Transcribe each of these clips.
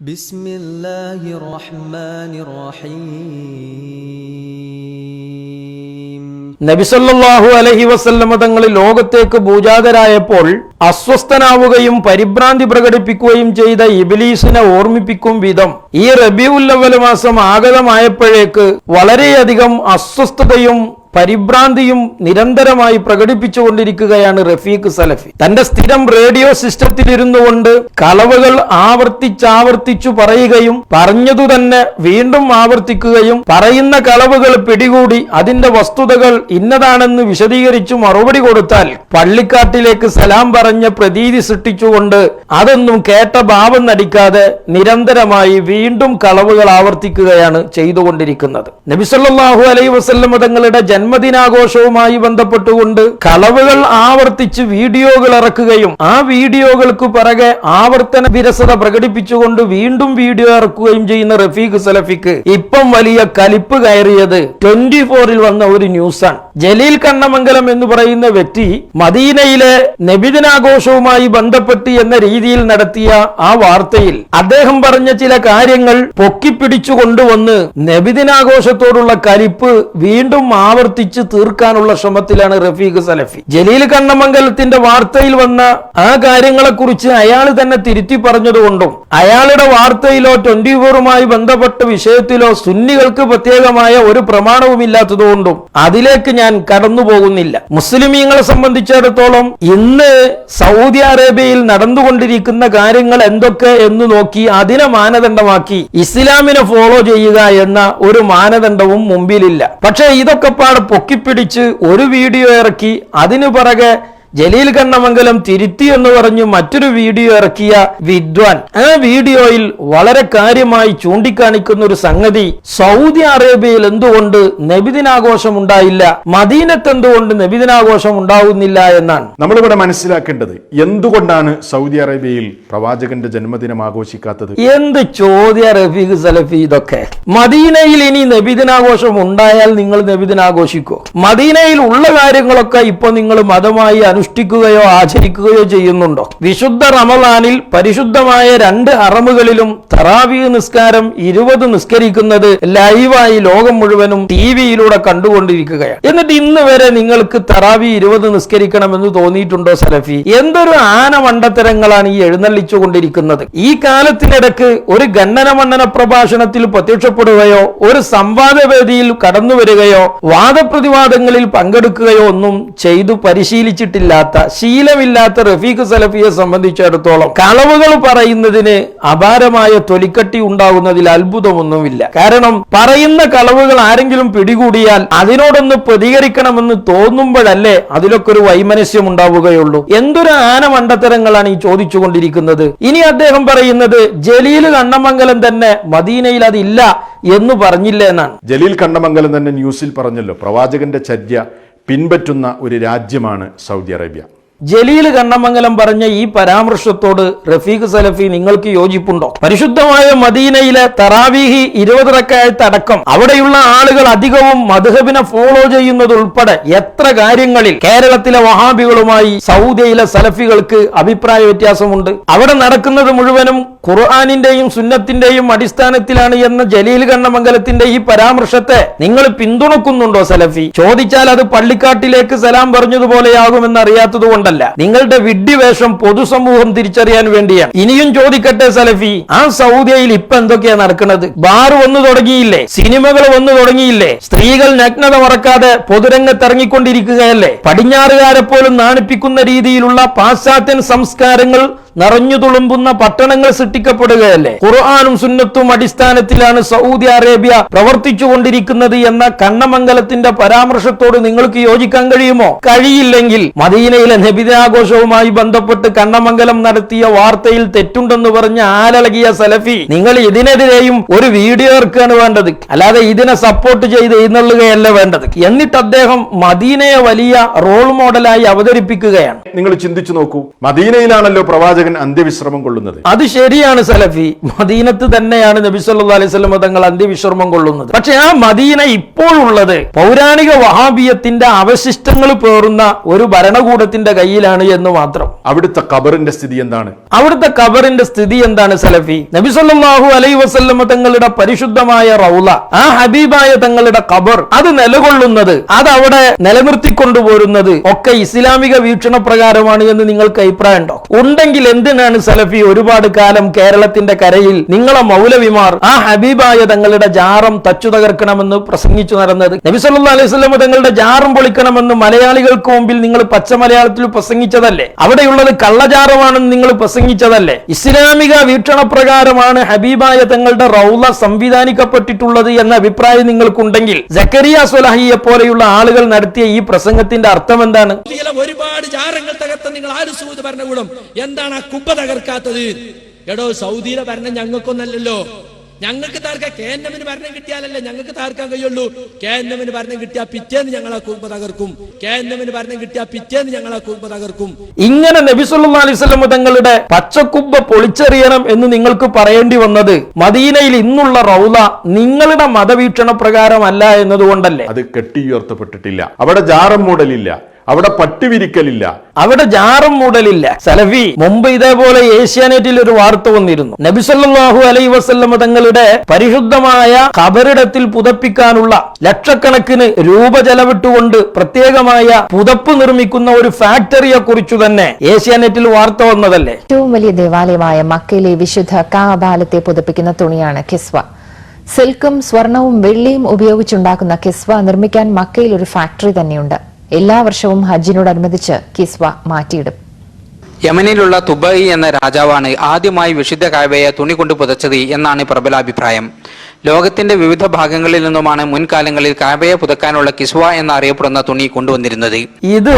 بسم الله الرحمن الرحيم നബിസല്ലാഹു അലഹി വസല്ലമ തങ്ങൾ ലോകത്തേക്ക് ഭൂജാതരായപ്പോൾ അസ്വസ്ഥനാവുകയും പരിഭ്രാന്തി പ്രകടിപ്പിക്കുകയും ചെയ്ത ഇബിലീസിനെ ഓർമ്മിപ്പിക്കും വിധം ഈ റബിയുല്ലവൽ മാസം ആഗതമായപ്പോഴേക്ക് വളരെയധികം അസ്വസ്ഥതയും പരിഭ്രാന്തിയും നിരന്തരമായി പ്രകടിപ്പിച്ചുകൊണ്ടിരിക്കുകയാണ് റഫീഖ് സലഫി. തന്റെ സ്ഥിരം റേഡിയോ സിസ്റ്റത്തിൽ ഇരുന്നു കൊണ്ട് കളവുകൾ ആവർത്തിച്ചാവർത്തിച്ചു പറയുകയും പറഞ്ഞതു തന്നെ വീണ്ടും ആവർത്തിക്കുകയും പറയുന്ന കളവുകൾ പിടികൂടി അതിന്റെ വസ്തുതകൾ ഇന്നതാണെന്ന് വിശദീകരിച്ചു മറുപടി കൊടുത്താൽ പള്ളിക്കാട്ടിലേക്ക് സലാം പറഞ്ഞ പ്രതീതി സൃഷ്ടിച്ചുകൊണ്ട് അതൊന്നും കേട്ട ഭാവം നടിക്കാതെ നിരന്തരമായി വീണ്ടും കളവുകൾ ആവർത്തിക്കുകയാണ് ചെയ്തുകൊണ്ടിരിക്കുന്നത്. നബിസല്ലാഹു അലൈ വസല്ലമ തങ്ങളുടെ ജന്മദിനാഘോഷവുമായി ബന്ധപ്പെട്ടുകൊണ്ട് കളവുകൾ ആവർത്തിച്ച് വീഡിയോകൾ ഇറക്കുകയും ആ വീഡിയോകൾക്ക് പിറകെ ആവർത്തന വിരസത പ്രകടിപ്പിച്ചുകൊണ്ട് വീണ്ടും വീഡിയോ ഇറക്കുകയും ചെയ്യുന്ന റഫീഖ് സലഫിക്ക് ഇപ്പം വലിയ കലിപ്പ് കയറിയത് ട്വന്റി ഫോറിൽ വന്ന ഒരു ന്യൂസാണ്. ജലീൽ കണ്ണമംഗലം എന്ന് പറയുന്ന വ്യക്തി മദീനയിലെ നബിദിനാഘോഷവുമായി ബന്ധപ്പെട്ട് എന്ന രീതിയിൽ നടത്തിയ ആ വാർത്തയിൽ അദ്ദേഹം പറഞ്ഞ ചില കാര്യങ്ങൾ പൊക്കിപ്പിടിച്ചു കൊണ്ടുവന്ന് നബിദിനാഘോഷത്തോടുള്ള കലിപ്പ് വീണ്ടും ആവർത്തിച്ച് തീർക്കാനുള്ള ശ്രമത്തിലാണ് റഫീഖ് സലഫി. ജലീൽ കണ്ണമംഗലത്തിന്റെ വാർത്തയിൽ വന്ന ആ കാര്യങ്ങളെ കുറിച്ച് അയാൾ തന്നെ തിരുത്തി പറഞ്ഞതുകൊണ്ടും അയാളുടെ വാർത്തയിലോ ട്വന്റി ഫോറുമായി ബന്ധപ്പെട്ട വിഷയത്തിലോ സുന്നികൾക്ക് പ്രത്യേകമായ ഒരു പ്രമാണവും ഇല്ലാത്തതുകൊണ്ടും അതിലേക്ക് ഞാൻ കടന്നു പോകുന്നില്ല മുസ്ലിമീങ്ങളെ സംബന്ധിച്ചിടത്തോളം ഇന്ന് സൗദി അറേബ്യയിൽ നടന്നുകൊണ്ടിരിക്കുന്ന കാര്യങ്ങൾ എന്തൊക്കെ എന്ന് നോക്കി അതിനെ മാനദണ്ഡമാക്കി ഇസ്ലാമിനെ ഫോളോ ചെയ്യുക എന്ന ഒരു മാനദണ്ഡവും മുമ്പിലില്ല. പക്ഷേ ഇതൊക്കെ പൊക്കിപ്പിടിച്ച് ഒരു വീഡിയോ ഇറക്കി. അതിനു പിറകെ ജലീൽ കണ്ണമംഗലം തിരുത്തി എന്ന് പറഞ്ഞു മറ്റൊരു വീഡിയോ ഇറക്കിയ വിദ്വാൻ. ആ വീഡിയോയിൽ വളരെ കാര്യമായി ചൂണ്ടിക്കാണിക്കുന്ന ഒരു സംഗതി സൗദി അറേബ്യയിൽ എന്തുകൊണ്ട് നബിദിനാഘോഷം ഉണ്ടായില്ല മദീനത്ത് എന്തുകൊണ്ട് നബിദിനാഘോഷം ഉണ്ടാവുന്നില്ല എന്നാണ്. നമ്മളിവിടെ മനസ്സിലാക്കേണ്ടത് എന്തുകൊണ്ടാണ് സൗദി അറേബ്യയിൽ പ്രവാചകന്റെ ജന്മദിനം ആഘോഷിക്കാത്തത്? എന്ത് ചോദ്യ റഫീഖ് സലഫി ഇതൊക്കെ? മദീനയിൽ ഇനി നബിദിനാഘോഷം ഉണ്ടായാൽ നിങ്ങൾ നബിദിനാഘോഷിക്കോ? മദീനയിൽ ഉള്ള കാര്യങ്ങളൊക്കെ ഇപ്പൊ നിങ്ങൾ മതമായി അനുഷ്ഠിക്കുകയോ ആചരിക്കുകയോ ചെയ്യുന്നുണ്ടോ? വിശുദ്ധ റമദാനിൽ പരിശുദ്ധമായ രണ്ട് അറമുകളിലും തറാവി നിസ്കാരം ഇരുപത് നിസ്കരിക്കുന്നത് ലൈവായി ലോകം മുഴുവനും ടി വിയിലൂടെ കണ്ടുകൊണ്ടിരിക്കുകയാണ്. എന്നിട്ട് ഇന്ന് വരെ നിങ്ങൾക്ക് തറാവി ഇരുപത് നിസ്കരിക്കണമെന്ന് തോന്നിയിട്ടുണ്ടോ സലഫി? എന്തൊരു ആന മണ്ടത്തരങ്ങളാണ് ഈ എഴുന്നള്ളിച്ചു കൊണ്ടിരിക്കുന്നത് ഈ കാലത്തിനിടക്ക് ഒരു ഗണ്ണനമണ്ഡന പ്രഭാഷണത്തിൽ പ്രത്യക്ഷപ്പെടുകയോ ഒരു സംവാദവേദിയിൽ കടന്നു വരികയോ വാദപ്രതിവാദങ്ങളിൽ പങ്കെടുക്കുകയോ ഒന്നും ചെയ്തു പരിശീലിച്ചിട്ടില്ലാത്ത ശീലമില്ലാത്ത റഫീഖ് സലഫിയെ സംബന്ധിച്ചിടത്തോളം കളവുകൾ പറയുന്നതിന് അപാരമായ തൊലിക്കട്ടി ഉണ്ടാകുന്നതിൽ അത്ഭുതമൊന്നുമില്ല. കാരണം പറയുന്ന കളവുകൾ ആരെങ്കിലും പിടികൂടിയാൽ അതിനോടൊന്ന് പ്രതികരിക്കണമെന്ന് തോന്നുമ്പോഴല്ലേ അതിലൊക്കെ ഒരു വൈമനസ്യം ഉണ്ടാവുകയുള്ളൂ. എന്തൊരു ആന മണ്ടത്തരങ്ങളാണ് ഈ ചോദിച്ചുകൊണ്ടിരിക്കുന്നത്. ഇനി അദ്ദേഹം പറയുന്നത് ജലീൽ കണ്ണമംഗലം തന്നെ മദീനയിൽ അതില്ല എന്ന് പറഞ്ഞില്ല എന്നാണ്. ജലീൽ കണ്ണമംഗലം തന്നെ ന്യൂസിൽ പറഞ്ഞല്ലോ പ്രവാചകന്റെ ചര്യ പിൻപറ്റുന്ന ഒരു രാജ്യമാണ് സൗദി അറേബ്യ. ജലീൽ കണ്ണമംഗലം പറഞ്ഞ ഈ പരാമർശത്തോട് റഫീഖ് സലഫി നിങ്ങൾക്ക് യോജിപ്പുണ്ടോ? പരിശുദ്ധമായ മദീനയിലെ തറാവീഹി ഇരുപത് റക്കായത്ത് അടക്കം അവിടെയുള്ള ആളുകൾ അധികവും മധുഹബിനെ ഫോളോ ചെയ്യുന്നത് ഉൾപ്പെടെ എത്ര കാര്യങ്ങളിൽ കേരളത്തിലെ വഹാബികളുമായി സൗദിയിലെ സലഫികൾക്ക് അഭിപ്രായ വ്യത്യാസമുണ്ട്. അവിടെ നടക്കുന്നത് മുഴുവനും ഖുർആാനിന്റെയും സുന്നത്തിന്റെയും അടിസ്ഥാനത്തിലാണ് എന്ന ജലീൽ കണ്ണമംഗലത്തിന്റെ ഈ പരാമർശത്തെ നിങ്ങൾ പിന്തുണക്കുന്നുണ്ടോ സലഫി? ചോദിച്ചാൽ അത് പള്ളിക്കാട്ടിലേക്ക് സലാം പറഞ്ഞതുപോലെയാകുമെന്ന് അറിയാത്തത് കൊണ്ടല്ല. നിങ്ങളുടെ വിഡ്ഢിവേഷം പൊതുസമൂഹം തിരിച്ചറിയാൻ വേണ്ടിയാണ്. ഇനിയും ചോദിക്കട്ടെ സലഫി ആ സൗദിയയിൽ ഇപ്പൊ എന്തൊക്കെയാ നടക്കുന്നത്? ബാർ വന്നു തുടങ്ങിയില്ലേ? സിനിമകൾ വന്നു തുടങ്ങിയില്ലേ? സ്ത്രീകൾ നഗ്നത മറക്കാതെ പൊതുരംഗത്ത് ഇറങ്ങിക്കൊണ്ടിരിക്കുകയല്ലേ? പടിഞ്ഞാറുകാരെ പോലും നാണിപ്പിക്കുന്ന രീതിയിലുള്ള പാശ്ചാത്യൻ സംസ്കാരങ്ങൾ നിറഞ്ഞു തുളുമ്പുന്ന പട്ടണങ്ങൾ സൃഷ്ടിക്കപ്പെടുകയല്ലേ? ഖുർആാനും സുന്നത്തും അടിസ്ഥാനത്തിലാണ് സൗദി അറേബ്യ പ്രവർത്തിച്ചുകൊണ്ടിരിക്കുന്നത് എന്ന കണ്ണമംഗലത്തിന്റെ പരാമർശത്തോട് നിങ്ങൾക്ക് യോജിക്കാൻ കഴിയുമോ? കഴിയില്ലെങ്കിൽ മദീനയിലെ നബിദിനാഘോഷവുമായി ബന്ധപ്പെട്ട് കണ്ണമംഗലം നടത്തിയ വാർത്തയിൽ തെറ്റുണ്ടെന്ന് പറഞ്ഞ ആലളകിയ സലഫി നിങ്ങൾ ഇതിനെതിരെയും ഒരു വീഡിയോ ഇറക്കുകയാണ് വേണ്ടത്. അല്ലാതെ ഇതിനെ സപ്പോർട്ട് ചെയ്ത് എഴുന്നള്ളുകയല്ല വേണ്ടത്. എന്നിട്ട് അദ്ദേഹം മദീനയെ വലിയ റോൾ മോഡലായി അവതരിപ്പിക്കുകയാണ്. നിങ്ങൾ ചിന്തിച്ചു നോക്കൂ. മദീനയിലാണല്ലോ പ്രവാചകൻ പ്രവാചകൻ അന്ത്യവിശ്രമം കൊള്ളുന്നത്. അത് ശരിയാണ് സലഫി. മദീനത്ത് തന്നെയാണ് നബി സല്ലല്ലാഹു അലൈഹി വസല്ലം തങ്ങൾ അന്ത്യവിശ്രമം കൊള്ളുന്നത്. പക്ഷെ ആ മദീന ഇപ്പോൾ ഉള്ളത് പൗരാണിക വഹാബിയത്തിന്റെ അവശിഷ്ടങ്ങൾ പേറുന്ന ഒരു ഭരണകൂടത്തിന്റെ കയ്യിലാണ് എന്ന് മാത്രം. അവിടുത്തെ കബറിന്റെ സ്ഥിതി എന്താണ്? അവിടുത്തെ കബറിന്റെ സ്ഥിതി എന്താണ് സലഫി? നബി സല്ലാഹു അലൈഹി വസ്ലമ തങ്ങളുടെ പരിശുദ്ധമായ റൗല ആ ഹബീബായ തങ്ങളുടെ കബർ അത് നിലകൊള്ളുന്നത് അത് അവിടെ നിലനിർത്തിക്കൊണ്ടുപോരുന്നത് ഒക്കെ ഇസ്ലാമിക വീക്ഷണ പ്രകാരമാണ് എന്ന് നിങ്ങൾക്ക് അഭിപ്രായം ഉണ്ടോ ഉണ്ടെങ്കിൽ എന്തിനാണ് സലഫി ഒരുപാട് കാലം കേരളത്തിന്റെ കരയിൽ നിങ്ങളെ മൗലവിമാർ ആ ഹബീബായ തങ്ങളുടെ ജാറം തച്ചു തകർക്കണമെന്ന് പ്രസംഗിച്ചു നടന്നത്? നബി സല്ലല്ലാഹു അലൈഹി വസല്ലമ തങ്ങളുടെ ജാറം പൊളിക്കണമെന്ന് മലയാളികൾക്ക് മുമ്പിൽ നിങ്ങൾ പച്ച മലയാളത്തിൽ പ്രസംഗിച്ചതല്ലേ? അവിടെയുള്ളത് കള്ളജാറമാണെന്ന് നിങ്ങൾ പ്രസംഗിച്ചതല്ലേ? ഇസ്ലാമിക വീക്ഷണ പ്രകാരമാണ് ഹബീബായ തങ്ങളുടെ റൗല സംവിധാനിക്കപ്പെട്ടിട്ടുള്ളത് എന്ന അഭിപ്രായം നിങ്ങൾക്കുണ്ടെങ്കിൽ ജക്കരിയ സ്വലഹിയെ പോലെയുള്ള ആളുകൾ നടത്തിയ ഈ പ്രസംഗത്തിന്റെ അർത്ഥം എന്താണ്? ഒരുപാട് ജാറങ്ങൾ തകർത്ത നിങ്ങൾ ആരും ഭരണകൂടം? എന്താണ് ആ കുബ്ബ തകർക്കാത്തത്. എടോ സൗദിയിലെ ഭരണം ഞങ്ങൾക്കൊന്നല്ലല്ലോ. ഞങ്ങൾക്ക് തകർക്കാൻ കെ എൻ എമ്മിന് ഭരണം കിട്ടിയാലല്ലേ ഞങ്ങൾക്ക് താർക്കാൻ കഴിയുള്ളൂ. കെ എൻ എമ്മിന് ഭരണം കിട്ടിയാൽ പിറ്റേന്ന് ഞങ്ങൾ ആ കുമ്പ തകർക്കും. കെ എൻ എമ്മിന് ഭരണം കിട്ടിയാൽ പിറ്റേന്ന് ഞങ്ങൾ ആ കുമ്പ തകർക്കും. ഇങ്ങനെ നബിസുല്ലാ വസല്ലം തങ്ങളുടെ പച്ചക്കുമ്പ പൊളിച്ചെറിയണം എന്ന് നിങ്ങൾക്ക് പറയേണ്ടി വന്നത് മദീനയിൽ ഇന്നുള്ള റൗല നിങ്ങളുടെ മതവീക്ഷണ പ്രകാരമല്ല എന്നതുകൊണ്ടല്ലേ? അത് കെട്ടിയുയർത്തപ്പെട്ടിട്ടില്ല. അവിടെ ജാറം മൂടലില്ല. അവിടെ പട്ടുവിരിക്കലില്ല അവിടെ ജാറും മൂടലില്ല. സലഫി മുമ്പ് ഇതേപോലെ ഏഷ്യാനെറ്റിൽ ഒരു വാർത്ത വന്നിരുന്നു. നബിസല്ലാഹു അലൈ അലൈഹി വസല്ലമ തങ്ങളുടെ പരിശുദ്ധമായ ഖബറിടത്തിൽ പുതപ്പിക്കാനുള്ള ലക്ഷക്കണക്കിന് രൂപ ചെലവിട്ടുകൊണ്ട് പ്രത്യേകമായ പുതപ്പ് നിർമ്മിക്കുന്ന ഒരു ഫാക്ടറിയെ കുറിച്ചു തന്നെ ഏഷ്യാനെറ്റിൽ വാർത്ത വന്നതല്ലേ? ഏറ്റവും വലിയ ദേവാലയമായ മക്കയിലെ വിശുദ്ധ കാബാലത്തെ പുതപ്പിക്കുന്ന തുണിയാണ് കിസ്വ. സിൽക്കും സ്വർണവും വെള്ളിയും ഉപയോഗിച്ചുണ്ടാക്കുന്ന കിസ്വ നിർമ്മിക്കാൻ മക്കയിൽ ഒരു ഫാക്ടറി തന്നെയുണ്ട്. എല്ലാ വർഷവും ഹജ്ജിനോടനുബന്ധിച്ച് കിസ്വ മാറ്റിയിടും. യമനിലുള്ള തുബൈ എന്ന രാജാവാണ് ആദ്യമായി വിശുദ്ധ കാവയെ തുണി കൊണ്ട് പുതച്ചത് എന്നാണ് പ്രബല അഭിപ്രായം. ലോകത്തിന്റെ വിവിധ ഭാഗങ്ങളിൽ നിന്നുമാണ് മുൻകാലങ്ങളിൽ കാവയെ പുതക്കാനുള്ള കിസ്വ എന്നറിയപ്പെടുന്ന തുണി കൊണ്ടുവന്നിരുന്നത്. ഇത്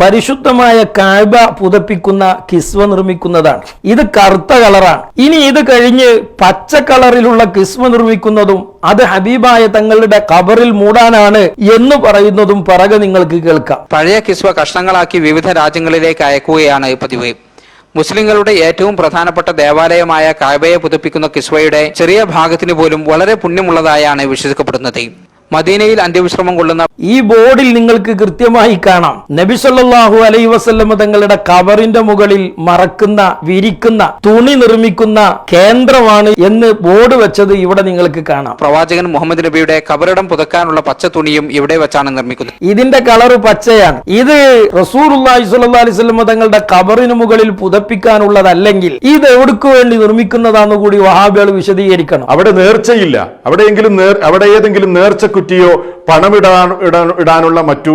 പരിശുദ്ധമായ കാഴ്ബ പുതപ്പിക്കുന്ന കിസ്വ നിർമ്മിക്കുന്നതാണ്. ഇത് കറുത്ത കളറാണ്. ഇനി ഇത് കഴിഞ്ഞ് പച്ച കളറിലുള്ള കിസ്വ നിർമ്മിക്കുന്നതും അത് ഹബീബായ തങ്ങളുടെ കബറിൽ മൂടാനാണ് എന്ന് പറയുന്നതും പറകെ നിങ്ങൾക്ക് കേൾക്കാം. പഴയ കിസ്വ കഷ്ണങ്ങളാക്കി വിവിധ രാജ്യങ്ങളിലേക്ക് അയക്കുകയാണ് പതിവ്. മുസ്ലിങ്ങളുടെ ഏറ്റവും പ്രധാനപ്പെട്ട ദേവാലയമായ കായബയെ പുതപ്പിക്കുന്ന കിസ്വയുടെ ചെറിയ ഭാഗത്തിന് പോലും വളരെ പുണ്യമുള്ളതായാണ് വിശ്വസിക്കപ്പെടുന്നത്. മദീനയിൽ അന്ത്യവിശ്രമം കൊള്ളുന്ന ഈ ബോർഡിൽ നിങ്ങൾക്ക് കൃത്യമായി കാണാം. നബി സല്ലല്ലാഹു അലൈഹി വസല്ലമ തങ്ങളുടെ കവറിന്റെ മുകളിൽ മറക്കുന്ന വിരിക്കുന്ന തുണി നിർമ്മിക്കുന്ന കേന്ദ്രമാണ് എന്ന് ബോർഡ് വെച്ചത് ഇവിടെ നിങ്ങൾക്ക് കാണാം. പ്രവാചകൻ മുഹമ്മദ് നബിയുടെ കബറിടം പുതക്കാനുള്ള പച്ച തുണിയും ഇവിടെ വെച്ചാണ് നിർമ്മിക്കുന്നത്. ഇതിന്റെ കളർ പച്ചയാണ്. ഇത് റസൂർ അലൈഹി വസല്ലമ തങ്ങളുടെ കബറിന് മുകളിൽ പുതപ്പിക്കാനുള്ളതല്ലെങ്കിൽ ഇത് എവിടേക്ക് വേണ്ടി നിർമ്മിക്കുന്നതാന്ന് കൂടി വഹാബികൾ വിശദീകരിക്കണം. അവിടെ നേർച്ചയില്ല. അവിടെയെങ്കിലും അവിടെ ഏതെങ്കിലും നേർച്ച കുറ്റിയോ പണമിടാൻ ഇടാൻ ഇടാനുള്ള മറ്റു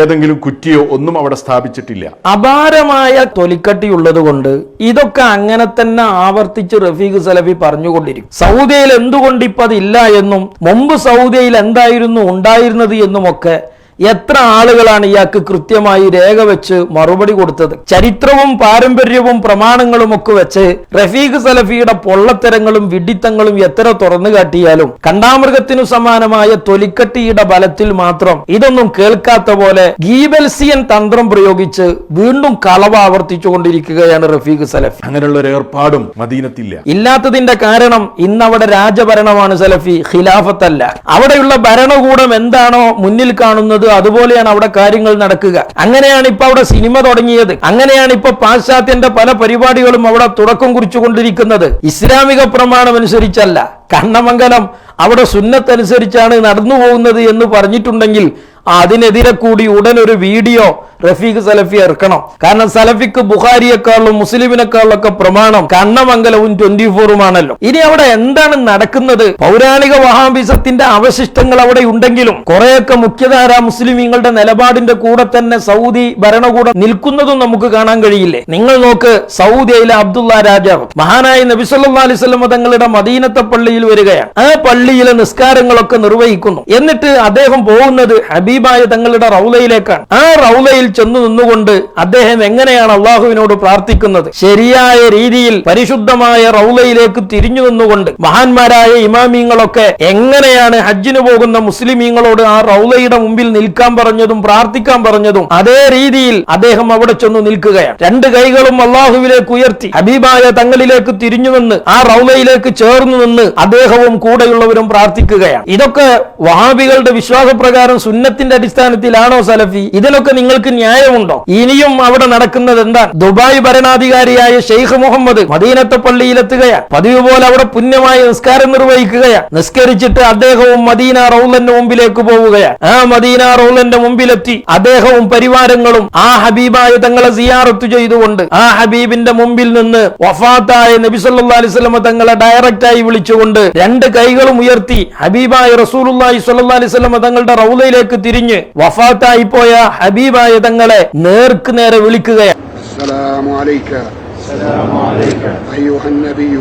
ഏതെങ്കിലും കുറ്റിയോ ഒന്നും അവിടെ സ്ഥാപിച്ചിട്ടില്ല. അപാരമായ തൊലിക്കട്ടി ഉള്ളത് കൊണ്ട് ഇതൊക്കെ അങ്ങനെ തന്നെ ആവർത്തിച്ച് റഫീഖ് സലഫി പറഞ്ഞുകൊണ്ടിരിക്കും. സൗദിയിൽ എന്തുകൊണ്ട് ഇപ്പൊ അതില്ല എന്നും മുമ്പ് സൗദിയിൽ എന്തായിരുന്നു ഉണ്ടായിരുന്നത് എന്നുമൊക്കെ എത്ര ആളുകളാണ് ഇയാൾക്ക് കൃത്യമായി രേഖ വെച്ച് മറുപടി കൊടുത്തത്? ചരിത്രവും പാരമ്പര്യവും പ്രമാണങ്ങളും ഒക്കെ വെച്ച് റഫീഖ് സലഫിയുടെ പൊള്ളത്തരങ്ങളും വിഡിത്തങ്ങളും എത്ര തുറന്നു കാട്ടിയാലും കണ്ടാമൃഗത്തിനു സമാനമായ തൊലിക്കട്ടിയുടെ ബലത്തിൽ മാത്രം ഇതൊന്നും കേൾക്കാത്ത പോലെ ഗീബൽസിയൻ തന്ത്രം പ്രയോഗിച്ച് വീണ്ടും കളവ് ആവർത്തിച്ചുകൊണ്ടിരിക്കുകയാണ് റഫീഖ് സലഫി. അങ്ങനെയുള്ള ഒരു ഏർപ്പാടും മദീനത്തില്ല. ഇല്ലാത്തതിന്റെ കാരണം ഇന്ന് അവിടെ രാജഭരണമാണ് സലഫി ഖിലാഫത്തല്ല. അവിടെയുള്ള ഭരണകൂടം എന്താണോ മുന്നിൽ കാണുന്നത് അതുപോലെയാണ് അവിടെ കാര്യങ്ങൾ നടക്കുക. അങ്ങനെയാണ് ഇപ്പൊ അവിടെ സിനിമ തുടങ്ങിയത്. അങ്ങനെയാണ് ഇപ്പൊ പാശ്ചാത്യന്റെ പല പരിപാടികളും അവിടെ തുടക്കം കുറിച്ചുകൊണ്ടിരിക്കുന്നത്. ഇസ്ലാമിക പ്രമാണം അനുസരിച്ചല്ല. കണ്ണമംഗലം അവിടെ സുന്നത്തനുസരിച്ചാണ് നടന്നു പോകുന്നത് എന്ന് പറഞ്ഞിട്ടുണ്ടെങ്കിൽ അതിനെതിരെ കൂടി ഉടൻ ഒരു വീഡിയോ റഫീഖ് സലഫി ഇറക്കണം കാരണം സലഫിക്ക് ബുഹാരിയെക്കാളും മുസ്ലിമിനെക്കാളും ഒക്കെ പ്രമാണം കണ്ണമംഗലവും ട്വന്റി ഫോറുമാണല്ലോ ഇനി അവിടെ എന്താണ് നടക്കുന്നത്? പൗരാണിക വഹാബിസത്തിന്റെ അവശിഷ്ടങ്ങൾ അവിടെ ഉണ്ടെങ്കിലും കുറെയൊക്കെ മുഖ്യധാര മുസ്ലിമീങ്ങളുടെ നിലപാടിന്റെ കൂടെ തന്നെ സൗദി ഭരണകൂടം നിൽക്കുന്നതും നമുക്ക് കാണാൻ കഴിയില്ലേ? നിങ്ങൾ നോക്ക് സൗദിയിലെ അബ്ദുള്ള രാജാവ്. മഹാനായ നബിസല്ലാ അലൈവല്ലം തങ്ങളുടെ മദീനത്തെ പള്ളിയിൽ വരികയാണ്. ആ പള്ളിയിലെ നിസ്കാരങ്ങളൊക്കെ നിർവഹിക്കുന്നു. എന്നിട്ട് അദ്ദേഹം പോകുന്നത് ഹബീബായ തങ്ങളുടെ റൗലയിലേക്കാണ്. ആ റൗലയിൽ ചെന്നു നിന്നുകൊണ്ട് അദ്ദേഹം എങ്ങനെയാണ് അള്ളാഹുവിനോട് പ്രാർത്ഥിക്കുന്നത്? ശരിയായ രീതിയിൽ പരിശുദ്ധമായ റൗലയിലേക്ക് തിരിഞ്ഞു നിന്നുകൊണ്ട് മഹാന്മാരായ ഇമാമീങ്ങളൊക്കെ എങ്ങനെയാണ് ഹജ്ജിന് പോകുന്ന മുസ്ലിമീങ്ങളോട് ആ റൗലയുടെ മുമ്പിൽ നിൽക്കാൻ പറഞ്ഞതും പ്രാർത്ഥിക്കാൻ പറഞ്ഞതും അതേ രീതിയിൽ അദ്ദേഹം അവിടെ ചെന്ന് നിൽക്കുകയാണ്. രണ്ട് കൈകളും അള്ളാഹുവിലേക്ക് ഉയർത്തി ഹബീബായ തങ്ങളിലേക്ക് തിരിഞ്ഞു നിന്ന് ആ റൗലയിലേക്ക് ചേർന്നു നിന്ന് അദ്ദേഹവും കൂടെയുള്ളവരും പ്രാർത്ഥിക്കുകയാണ്. ഇതൊക്കെ വഹാബികളുടെ വിശ്വാസപ്രകാരം സുന്നത്തിന്റെ അടിസ്ഥാനത്തിലാണോ സലഫി? ഇതിലൊക്കെ നിങ്ങൾക്ക് ന്യായമുണ്ടോ? ഇനിയും അവിടെ നടക്കുന്നത് എന്താ? ദുബായ് ഭരണാധികാരിയായ ഷെയ്ഖ് മുഹമ്മദ് മദീനത്തെ പള്ളിയിലെത്തുകയാണ് പതിവ് പോലെ അവിടെ പുണ്യമായ നിസ്കാരം നിർവഹിക്കുകയാണ് നിസ്കരിച്ചിട്ട് അദ്ദേഹവും മദീന റൗലന്റെ മുമ്പിലേക്ക് പോവുകയാണ് ആ മദീന റൗലന്റെ മുമ്പിലെത്തി അദ്ദേഹവും പരിവാരങ്ങളും ആ ഹബീബായ തങ്ങളെ സിയാറത്ത് ചെയ്തുകൊണ്ട് ആ ഹബീബിന്റെ മുമ്പിൽ നിന്ന് വഫാത്തായ നബിസല്ലാ അലിസ്ലമ തങ്ങളെ ഡയറക്റ്റായി വിളിച്ചുകൊണ്ട് രണ്ട് കൈകളും ഉയർത്തി ഹബീബായ റസൂലുള്ളാഹി സ്വല്ലല്ലാഹു അലൈഹി വസല്ലമ തങ്ങളുടെ റൗലയിലേക്ക് തിരിഞ്ഞ് വഫാത്തായി പോയ ഹബീബായ തങ്ങളെ നേർക്ക് നേരെ വിളിക്കുകയാണ് السلام عليك السلام عليك أيها النبي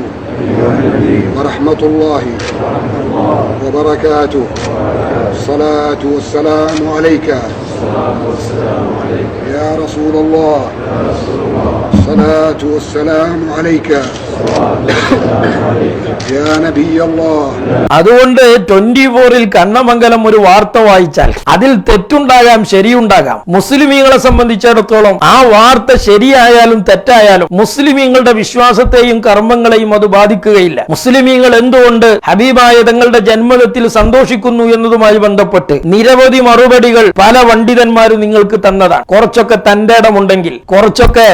ورحمة الله وبركاته الصلاة والسلام عليك يا رسول الله الصلاة والسلام عليك يا نبي الله അതുകൊണ്ട് ട്വന്റി ഫോറിൽ കണ്ണമംഗലം ഒരു വാർത്ത വായിച്ചാൽ അതിൽ തെറ്റുണ്ടാകാം ശരിയുണ്ടാകാം മുസ്ലിമീങ്ങളെ സംബന്ധിച്ചിടത്തോളം ആ വാർത്ത ശരിയായാലും തെറ്റായാലും മുസ്ലിമീങ്ങളുടെ വിശ്വാസത്തെയും കർമ്മങ്ങളെയും അത് ബാധിക്കുകയില്ല മുസ്ലിമീങ്ങൾ എന്തുകൊണ്ട് ഹബീബായ തങ്ങളുടെ ജന്മദിനത്തിൽ സന്തോഷിക്കുന്നു എന്നതുമായി ബന്ധപ്പെട്ട് നിരവധി മറുപടികൾ പല പണ്ഡിതന്മാരും നിങ്ങൾക്ക് തന്നതാണ് കുറച്ചൊക്കെ തന്റെ ഇടമുണ്ടെങ്കിൽ കുറച്ചൊക്കെ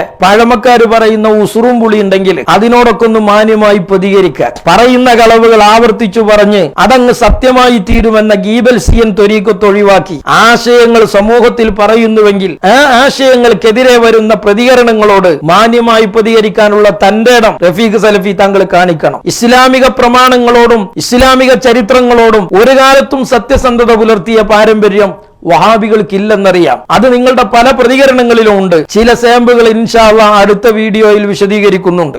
പഴമക്കാര് പറയുന്ന ഉസുറും പുളി ഉണ്ടെങ്കിൽ അതിനോടൊക്കെ ഒന്ന് മാന്യമായി പ്രതികരിക്കാൻ പറയുന്ന കളവുകൾ ആവർത്തിച്ചു പറഞ്ഞ് അതങ്ങ് സത്യമായി തീരുമെന്ന ഗീബൽസിയൻ ത്വരീക്കത്ത് ഒഴിവാക്കി. ആശയങ്ങൾ സമൂഹത്തിൽ പറയുന്നുവെങ്കിൽ ആ ആശയങ്ങൾക്കെതിരെ വരുന്ന പ്രതികരണങ്ങളോട് മാന്യമായി പ്രതികരിക്കാനുള്ള തന്റെ ഇടം റഫീഖ് സലഫി താങ്കൾ കാണിക്കണം. ഇസ്ലാമിക പ്രമാണങ്ങളോടും ഇസ്ലാമിക ചരിത്രങ്ങളോടും ഒരു കാലത്തും സത്യസന്ധത പുലർത്തിയ പാരമ്പര്യം വഹാബികൾക്കില്ലെന്നറിയാം. അത് നിങ്ങളുടെ പല പ്രതികരണങ്ങളിലും ഉണ്ട്. ചില സാമ്പിളുകൾ ഇൻഷാല്ല അടുത്ത വീഡിയോയിൽ വിശദീകരിക്കുന്നുണ്ട്.